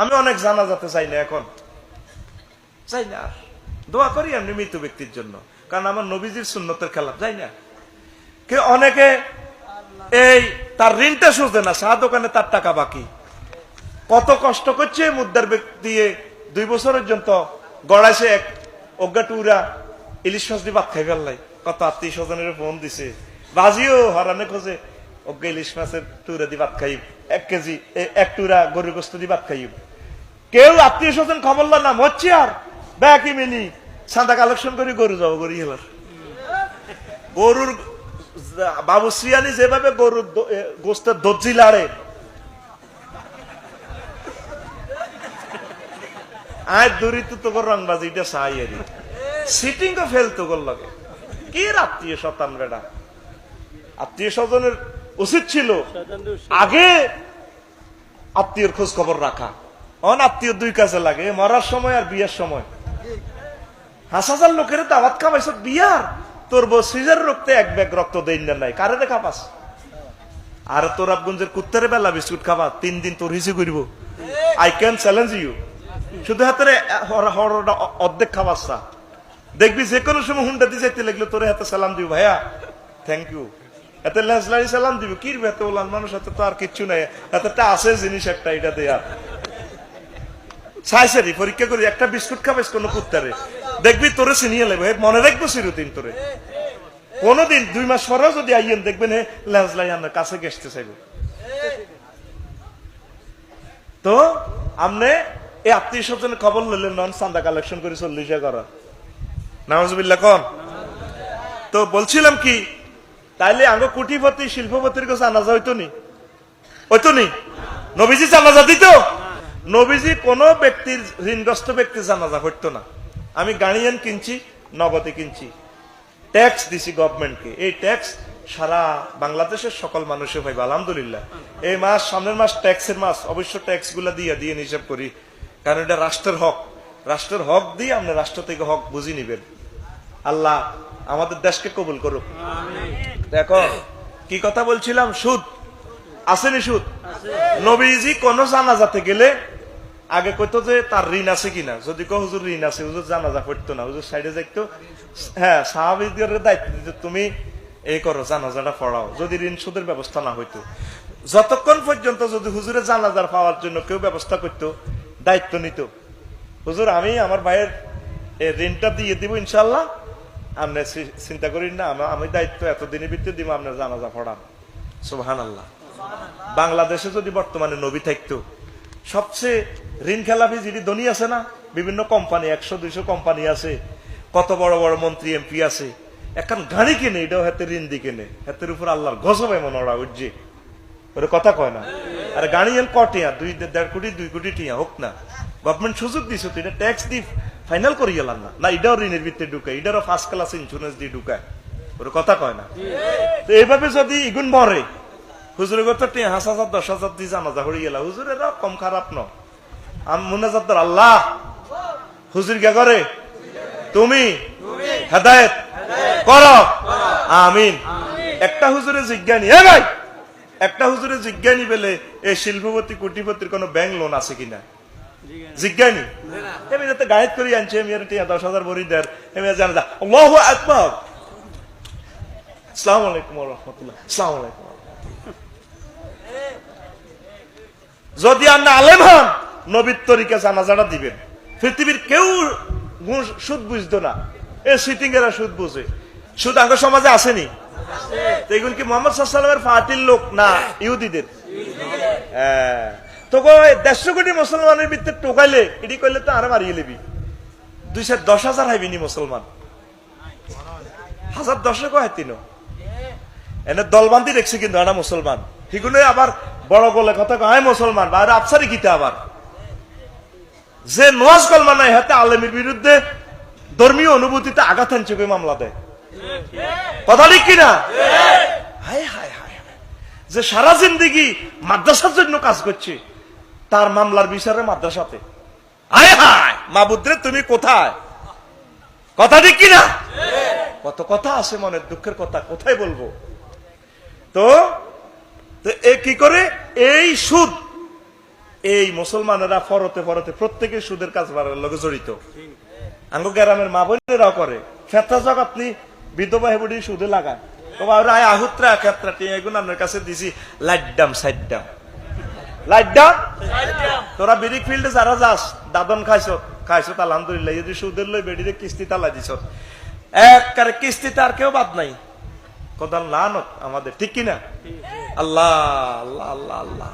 আমি অনেক জানা যাতে চাই না এখন। চাই না। দোয়া করি আমি মৃত ব্যক্তির জন্য। কারণ আমার নবীজির সুন্নতের খেলাফ যাই না। কে অনেকে এই তার ঋণটা সুঝে না চা দোকানে তার টাকা বাকি। কত কষ্ট করছে মুদ্রার ব্যক্তি দুই বছরের জন্য গড়াইছে এক অজ্ঞা টুরা ইলিশ মাছ দিয়ে ভাত খাই ফেললাই কত আত্মীয় স্বজনের ফোন দিছে। বাজিও হরানে খোঁজে, অজ্ঞা ইলিশ মাছের টুরা দিয়ে ভাত খাইব, এক কেজি এক টুরা গরুর গোস্ত দিয়ে ভাত খাইব। কেউ আত্মীয় স্বজন খবর লয় না হচ্ছে আর? ব্যাকি মিনি সাদা কালেকশন করে গরু যাব গরু হেলার গরুর বাবু শ্রিয়ানি যেভাবে গরুর গোস্তের দর্জি লাড়ে। আয় দূরি তো তোর রংবাজি এটা সাই এরি সিটিং তো ফেল তোর লগে কি? আত্মীয় স্বতান বেটা আত্মীয় স্বজনের উচিত ছিল আগে আত্মীয়র খোঁজ খবর রাখা। অন আত্মীয় দুই কাজে লাগে মরার সময় আর বিয়ের সময়। হাস হাজার লোকের দাওয়াত খাবাইছ বিয়ার? তোর সিজার রক্তে এক ব্যাগ রক্ত দেই নাই, কারে দেখা পাস? আর তোর আবগঞ্জের কুত্তারে বেলা বিস্কুট খাবা, তিন দিন তোর হিসে করিব। আই ক্যান চ্যালেঞ্জ ইউ শুধু হাতের অর্ধেক খাবাসা দেখবি যে কোনো সময় হুন্ডা দিয়ে যেতে লাগলে তোর হাতে সালাম দিব, ভাইয়া। থ্যাংক ইউ এতে লেজলারি সালাম দিব, কি এত ওলান মানুষ হাতে তো আর কিচ্ছু নাই। হাতে আছে জিনিস একটা, এটা দেয়া। সাইসারি পরীক্ষা করি, একটা বিস্কুট খাবাইস কোনো কুত্তারে। দেখবি তোরে চিনিয়ে লাগবে মনে রাখব চিরদিন তোরে। কোনদিন, দুই মাস পরেও যদি আইয়েন, দেখবেন হে লেজলাই আমার কাছে গেসতে চাইব। তো, আমনে এই আত্মীয় স্বজনের খবর লইলেন, নন চান্দা কালেকশন করে চল্লিশ করা। নামাজবিল্লা কন। তো বলছিলাম কি, তাইলে আঙ্গ কুটিপতি, শিল্পপতির কাছে আনাজা হইতো নি? হইতো নি? নবীজি জানাজা দিত? নবীজি কোন ব্যক্তির ঋণগ্রস্ত ব্যক্তির জানাজা হইতো না। আমি গাড়িয়ান কিনছি নগদে কিনছি। ট্যাক্স দিছি গভর্নমেন্টকে। এই ট্যাক্স সারা বাংলাদেশের সকল মানুষে পাইবে আলহামদুলিল্লাহ। এই মাস সামনের মাস ট্যাক্সের মাস অবশ্য ট্যাক্সগুলা দিয়ে দিয়ে হিসাব করি কারণ এটা রাষ্ট্রের হক। রাষ্ট্রের হক দিয়ে আপনি রাষ্ট্র থেকে হক বুঝি নিবেন। আল্লাহ আমাদের দেশকে কবুল করুক। দেখো কি কথা বলছিলাম? সুদ। আসেনি সুদ? নবীজি কোন জানাজাতে গেলে আগে কইতো যে তার ঋণ আছে কিনা। যদি কো হুজুর ঋণ আছে, হুজুর জানাজা পড়তো না। হুজুর সাইডে যাইতো হ্যাঁ সাহাবিদের দায়িত্ব দিত তুমি এই করো, জানাজাটা পড়াও। যদি ঋণ সুদের ব্যবস্থা না হইতো। যতক্ষণ পর্যন্ত যদি হুজুরে জানাজার পাওয়ার জন্য কেউ ব্যবস্থা করতো, দায়িত্ব নিত। হুজুর, আমি আমার ভাইয়ের এই ঋণটা দিয়ে দিব ইনশাল্লাহ আপনি চিন্তা করেন না, আমা- আমি দায়িত্ব এতদিনের ভিত্তি দিব, আপনার জানাজা পড়ান। সুবহান আল্লাহ বাংলাদেশে যদি বর্তমানে নবী থাকতো, সবচেয়ে ঋণ খেলাপি যিনি ধনী আছে না, বিভিন্ন কোম্পানি, একশো, দুইশো কোম্পানি আছে, কত বড় বড় মন্ত্রী, এমপি আছে এখন গাড়ি কিনে, এটাও হাতে ঋণ দি কিনে, হাতের উপর আল্লাহর গজব এমন ওরা উঠছে ওরে কথা কয় না। আর গাড়ি এন কটিয়া দুই, দেড় কোটি, দুই কোটি টিয়া, হোক না। গভর্নমেন্ট সুযোগ দিছে, তো এটা ট্যাক্স দি ফাইনাল করি গেলাম না। না, এটাও ঋণের ভিত্তিতে ঢুকায়, এটারও ফার্স্ট ক্লাস ইন্স্যুরেন্স দিয়ে ঢুকায়। ওর কথা কয় না। তো এইভাবে যদি ইগুন মরে, হুজুরের কথা টিয়া, হাস হাজার, দশ হাজার দিয়ে জানাজা হয়ে গেলা, হুজুরের কম খারাপ ন আম মুনাজাদ্দার আল্লাহ। হুজুর কে করে? তুমি? হেদায়েত। করো। আমিন। একটা হুজুরে জিজ্ঞানী, এ ভাই! একটা হুজুরে জিজ্ঞানী পেলে এই শিল্পপতি, কোটিপতির কোন ব্যাংক লোন আছে কিনা? জিজ্ঞানী? এমনি গাইড করে আনছে আমি দশ হাজার বড়ি দেয় এমনি জানা যা আলাইকুম রাহমাতুল্লাহ। আলাইকুম। যদি আপনি আলেম হন নবীর তরিকা জানাজাটা দিবেন। পৃথিবীর কেউ সুদ বুঝতো না। এ সিটিং এরা সুদ বুঝে। সুদ আঙ্গ সমাজে আসেনি। এগুলো কি মোহাম্মদ সাল্লামের পার্টির লোক না ইহুদিদের? হ্যাঁ। তো দেড়শো কোটি মুসলমানের ভিতরে টোকাইলে, এটি করলে তো আরও মারিয়ে লেবি দুইশো দশ হাজার হাইবিনি মুসলমান। হাজার দশে কয় তিন এনে দলবান্দি দেখছে কিন্তু এটা মুসলমান। সেগুলো আবার বড় বলে কথা কয় মুসলমান বা আফসারি গীতা আবার। যে নোয়াজ কলমা নাই, হাতে আলেমের বিরুদ্ধে ধর্মীয় অনুভূতিতে আঘাত আনছে মামলা দেয়? কথা ঠিক কিনা? হায় হায় হায়। যে সারা জিন্দিগি মাদ্রাসার জন্য কাজ করছে, তার মামলার বিচারে মাদ্রাসাতে। হায় হায় তুমি কোথায়? কথা কিনা? কত কথা আছে মনের দুঃখের কথা, কোথায় বলব? তো তো এ কি করে? এই সুদ এই মুসলমানেরা ফরতে ফরতে প্রত্যেকে সুদের কাজ বাড়ার লগে জড়িত। আঙ্গ গ্রামের মা বোনেরাও করে ফেতা জগ আপনি বিধবা হেবুড়ি সুদে লাগান। কাছে দিছি দাদন খাইছ খাইছ যদি কিস্তি দিছ। বাদ নাই। আমাদের, ঠিক কিনা? আল্লাহ আল্লাহ আল্লাহ।